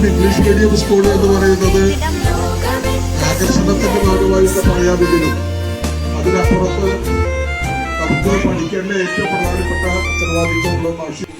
medium school എന്ന് പറയുന്നത് ആകർഷണത്തിന്റെ ഭാഗമായിട്ട് പറയാമെങ്കിലും അതിനപ്പുറത്ത് നമുക്ക് പഠിക്കേണ്ട ഏറ്റവും പ്രധാനപ്പെട്ട ഉത്തരവാദിത്വമുള്ള ഭാഷ